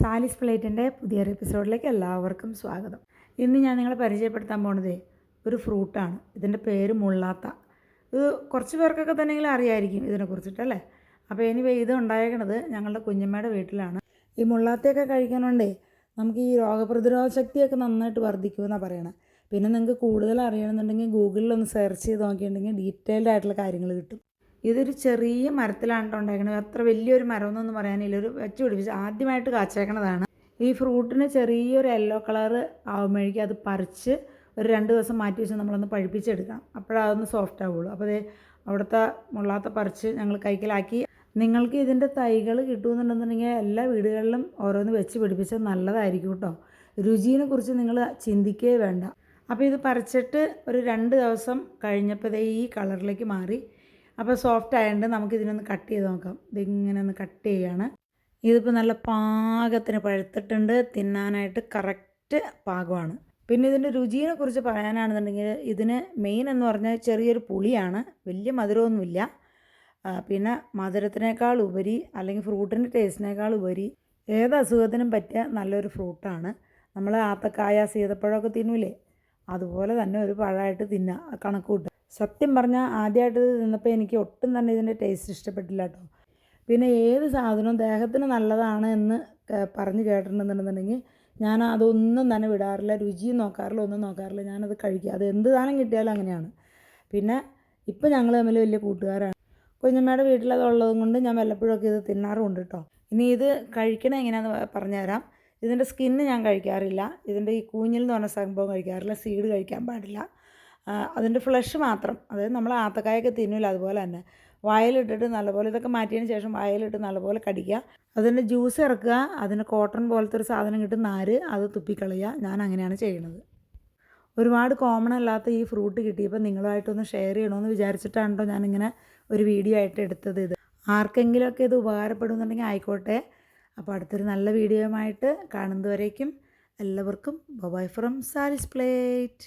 സാലിസ് പ്ലേറ്റിന്റെ പുതിയൊരു എപ്പിസോഡിലേക്ക് എല്ലാവർക്കും സ്വാഗതം. ഇന്ന് ഞാൻ നിങ്ങളെ പരിചയപ്പെടുത്താൻ പോണത് ഒരു ഫ്രൂട്ടാണ്. ഇതിന്റെ പേര് മുള്ളാത്ത. ഇത് കുറച്ച് പേർക്കൊക്കെ തന്നെ അറിയായിരിക്കും ഇതിനെക്കുറിച്ചിട്ടല്ലേ അപ്പോൾ എനിവേ ഇത് ഉണ്ടായേക്കണത് ഞങ്ങളുടെ കുഞ്ഞമ്മയുടെ വീട്ടിലാണ്. ഈ മുള്ളാത്തയൊക്കെ കഴിക്കണോണ്ടേ നമുക്ക് ഈ രോഗപ്രതിരോധ ശക്തിയൊക്കെ നന്നായിട്ട് വർദ്ധിക്കുമെന്നാണ് പറയണത് പിന്നെ നിങ്ങൾക്ക് കൂടുതൽ അറിയണമെന്നുണ്ടെങ്കിൽ ഗൂഗിളിൽ ഒന്ന് സെർച്ച് ചെയ്ത് നോക്കിയിട്ടുണ്ടെങ്കിൽ ഡീറ്റെയിൽഡ് ആയിട്ടുള്ള കാര്യങ്ങൾ കിട്ടും. ഇതൊരു ചെറിയ മരത്തിലാണ് ഉണ്ടാക്കുന്നത് അത്ര വലിയൊരു മരമൊന്നും പറയാനില്ല. ഒരു വെച്ച് പിടിപ്പിച്ച് ആദ്യമായിട്ട് കാച്ചേക്കണതാണ്. ഈ ഫ്രൂട്ടിന് ചെറിയൊരു യെല്ലോ കളർ ആകുമ്പോഴേക്കും അത് പറിച്ച് ഒരു രണ്ട് ദിവസം മാറ്റി വെച്ച് നമ്മളൊന്ന് പഴുപ്പിച്ചെടുക്കാം അപ്പോഴതൊന്ന് സോഫ്റ്റ് ആവുള്ളൂ. അപ്പോൾ അതേ അവിടുത്തെ മുള്ളാത്ത പറിച്ച് ഞങ്ങൾ കൈക്കലാക്കി. നിങ്ങൾക്ക് ഇതിന്റെ തൈകൾ കിട്ടുമെന്നുണ്ടെന്നുണ്ടെങ്കിൽ എല്ലാ വീടുകളിലും ഓരോന്ന് വെച്ച് പിടിപ്പിച്ചാൽ നല്ലതായിരിക്കും കേട്ടോ. രുചിയെ കുറിച്ച് നിങ്ങൾ ചിന്തിക്കുകയേ വേണ്ട. അപ്പോൾ ഇത് പറിച്ചിട്ട് ഒരു രണ്ട് ദിവസം കഴിഞ്ഞപ്പോൾ ദേ ഈ കളറിലേക്ക് മാറി. അപ്പോൾ സോഫ്റ്റ് ആയതുകൊണ്ട് നമുക്ക് ഇതിനൊന്ന് കട്ട് ചെയ്ത് നോക്കാം. ഇതിങ്ങനെ ഒന്ന് കട്ട് ചെയ്യാണ്. ഇതിപ്പോൾ നല്ല പാകത്തിന് പഴുത്തിട്ടുണ്ട്. തിന്നാനായിട്ട് കറക്റ്റ് പാകമാണ്. പിന്നെ ഇതിന്റെ രുചിയെ കുറിച്ച് പറയാനാണെന്നുണ്ടെങ്കിൽ ഇതിന് മെയിൻ എന്ന് പറഞ്ഞാൽ ചെറിയൊരു പുളിയാണ്. വലിയ മധുരമൊന്നുമില്ല. പിന്നെ മധുരത്തിനേക്കാൾ ഉപരി അല്ലെങ്കിൽ ഫ്രൂട്ടിന്റെ ടേസ്റ്റിനേക്കാൾ ഉപരി ഏത് അസുഖത്തിനും പറ്റിയ നല്ലൊരു ഫ്രൂട്ടാണ് നമ്മൾ ആത്തക്കായ സീതപ്പഴമൊക്കെ തിന്നൂലേ? അതുപോലെ തന്നെ ഒരു പഴമായിട്ട് തിന്നുക കണക്ക് കൂട്ടുക. സത്യം പറഞ്ഞാൽ ആദ്യമായിട്ട് നിന്നപ്പോൾ എനിക്ക് ഒട്ടും തന്നെ ഇതിന്റെ ടേസ്റ്റ് ഇഷ്ടപ്പെട്ടില്ല കേട്ടോ പിന്നെ ഏത് സാധനവും ദേഹത്തിന് നല്ലതാണ് എന്ന് പറഞ്ഞു കേട്ടിട്ടുണ്ടെന്നുണ്ടെന്നുണ്ടെങ്കിൽ ഞാൻ അതൊന്നും തന്നെ വിടാറില്ല രുചിയും നോക്കാറില്ല ഒന്നും നോക്കാറില്ല. ഞാനത് കഴിക്കുക അത് എന്ത് സാധനം കിട്ടിയാലും അങ്ങനെയാണ്. പിന്നെ ഇപ്പം ഞങ്ങൾ തമ്മിൽ വലിയ കൂട്ടുകാരാണ്. കുഞ്ഞമ്മയുടെ വീട്ടിലത് ഉള്ളതും കൊണ്ട് ഞാൻ വല്ലപ്പോഴൊക്കെ ഇത് തിന്നാറുമുണ്ട് കേട്ടോ ഇനി ഇത് കഴിക്കണ എങ്ങനെയാണെന്ന് പറഞ്ഞുതരാം. ഇതിന്റെ സ്കിന്ന് ഞാൻ കഴിക്കാറില്ല. ഇതിന്റെ ഈ കൂഞ്ഞിൽ എന്ന് പറഞ്ഞ സംഭവം കഴിക്കാറില്ല. സീഡ് കഴിക്കാൻ പാടില്ല. അതിന്റെ ഫ്ലഷ് മാത്രം. അതായത് നമ്മൾ ആത്തക്കായൊക്കെ തിന്നില്ല അതുപോലെ തന്നെ. വായിലിട്ടിട്ട് നല്ലപോലെ ഇതൊക്കെ മാറ്റിയതിന് ശേഷം വായിലിട്ട് നല്ലപോലെ കടിക്കുക. അതിന്റെ ജ്യൂസ് ഇറക്കുക. അതിന് കോട്ടൺ പോലത്തെ ഒരു സാധനം കിട്ടും നാര് അത് തുപ്പിക്കളയുക. ഞാൻ അങ്ങനെയാണ് ചെയ്യുന്നത്. ഒരുപാട് കോമൺ അല്ലാത്ത ഈ ഫ്രൂട്ട് കിട്ടിയപ്പോൾ നിങ്ങളുമായിട്ടൊന്ന് ഷെയർ ചെയ്യണമെന്ന് വിചാരിച്ചിട്ടാണ് കേട്ടോ ഞാനിങ്ങനെ ഒരു വീഡിയോ ആയിട്ട് എടുത്തത് ഇത്. ആർക്കെങ്കിലുമൊക്കെ ഇത് ഉപകാരപ്പെടുന്നുണ്ടെങ്കിൽ ആയിക്കോട്ടെ. അപ്പോൾ അടുത്തൊരു നല്ല വീഡിയോയുമായിട്ട് കാണുന്നതുവരേക്കും എല്ലാവർക്കും ബൈ ഫ്രം സാലിസ് പ്ലേറ്റ്